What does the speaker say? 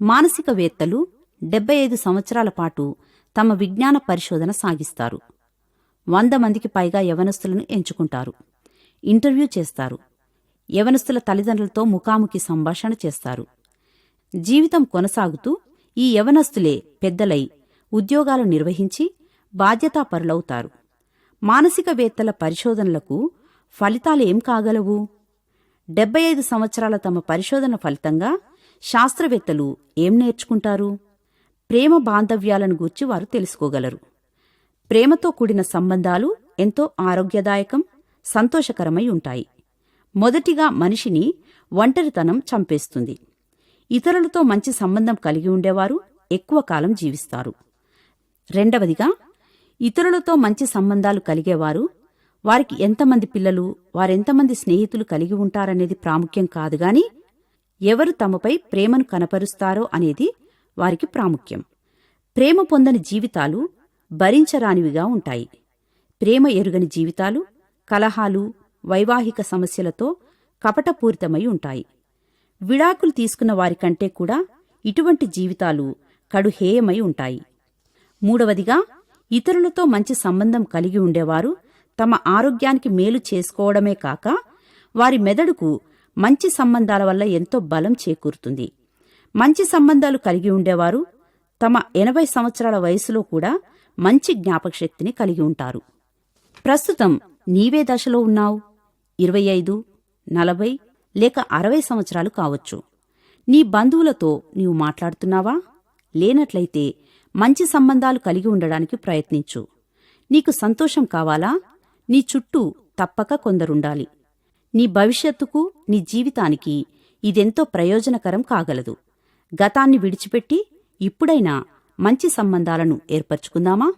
మానసికవేత్తలు డెబ్బై ఐదు సంవత్సరాల పాటు తమ విజ్ఞాన పరిశోధన సాగిస్తారు. వంద మందికి పైగా యవనస్తులను ఎంచుకుంటారు. ఇంటర్వ్యూ చేస్తారు. యవనస్తుల తల్లిదండ్రులతో ముఖాముఖి సంభాషణ చేస్తారు. జీవితం కొనసాగుతూ ఈ యవనస్తులే పెద్దలై ఉద్యోగాలు నిర్వహించి బాధ్యతాపరులవుతారు మానసికవేత్తల పరిశోధనలకు ఫలితాలేం కాగలవు? డెబ్బై ఐదు సంవత్సరాల తమ పరిశోధన ఫలితంగా శాస్త్రవేత్తలు ఏం నేర్చుకుంటారు? ప్రేమ బాంధవ్యాలను గూర్చి వారు తెలుసుకోగలరు. ప్రేమతో కూడిన సంబంధాలు ఎంతో ఆరోగ్యదాయకం సంతోషకరమై ఉంటాయి. మొదటిగా మనిషిని ఒంటరితనం చంపేస్తుంది. ఇతరులతో మంచి సంబంధం కలిగి ఉండేవారు ఎక్కువ కాలం జీవిస్తారు. రెండవదిగా ఇతరులతో మంచి సంబంధాలు కలిగేవారు వారికి ఎంతమంది పిల్లలు వారెంతమంది స్నేహితులు కలిగి ఉంటారనేది ప్రాముఖ్యం కాదుగాని ఎవరు తమపై ప్రేమను కనపరుస్తారో అనేది వారికి ప్రాముఖ్యం. ప్రేమ పొందని జీవితాలు భరించరానివిగా ఉంటాయి. ప్రేమ ఎరుగని జీవితాలు కలహాలు వైవాహిక సమస్యలతో కపటపూరితమై ఉంటాయి. విడాకులు తీసుకున్న వారికంటే కూడా ఇటువంటి జీవితాలు కడుహేయమై ఉంటాయి. మూడవదిగా ఇతరులతో మంచి సంబంధం కలిగి ఉండేవారు తమ ఆరోగ్యానికి మేలు చేసుకోవడమే కాక వారి మెదడుకు మంచి సంబంధాల వల్ల ఎంతో బలం చేకూరుతుంది. మంచి సంబంధాలు కలిగి ఉండేవారు తమ ఎనభై సంవత్సరాల వయసులో కూడా మంచి జ్ఞాపకశక్తిని కలిగి ఉంటారు. ప్రస్తుతం నీవే దశలో ఉన్నావు. ఇరవై ఐదు నలభై లేక అరవై సంవత్సరాలు కావచ్చు. నీ బంధువులతో నీవు మాట్లాడుతున్నావా? లేనట్లయితే మంచి సంబంధాలు కలిగి ఉండడానికి ప్రయత్నించు. నీకు సంతోషం కావాలా? నీ చుట్టూ తప్పక కొందరుండాలి. నీ భవిష్యత్తుకు నీ జీవితానికి ఇదెంతో ప్రయోజనకరం కాగలదు. గతాన్ని విడిచిపెట్టి ఇప్పుడైనా మంచి సంబంధాలను ఏర్పరచుకుందామా?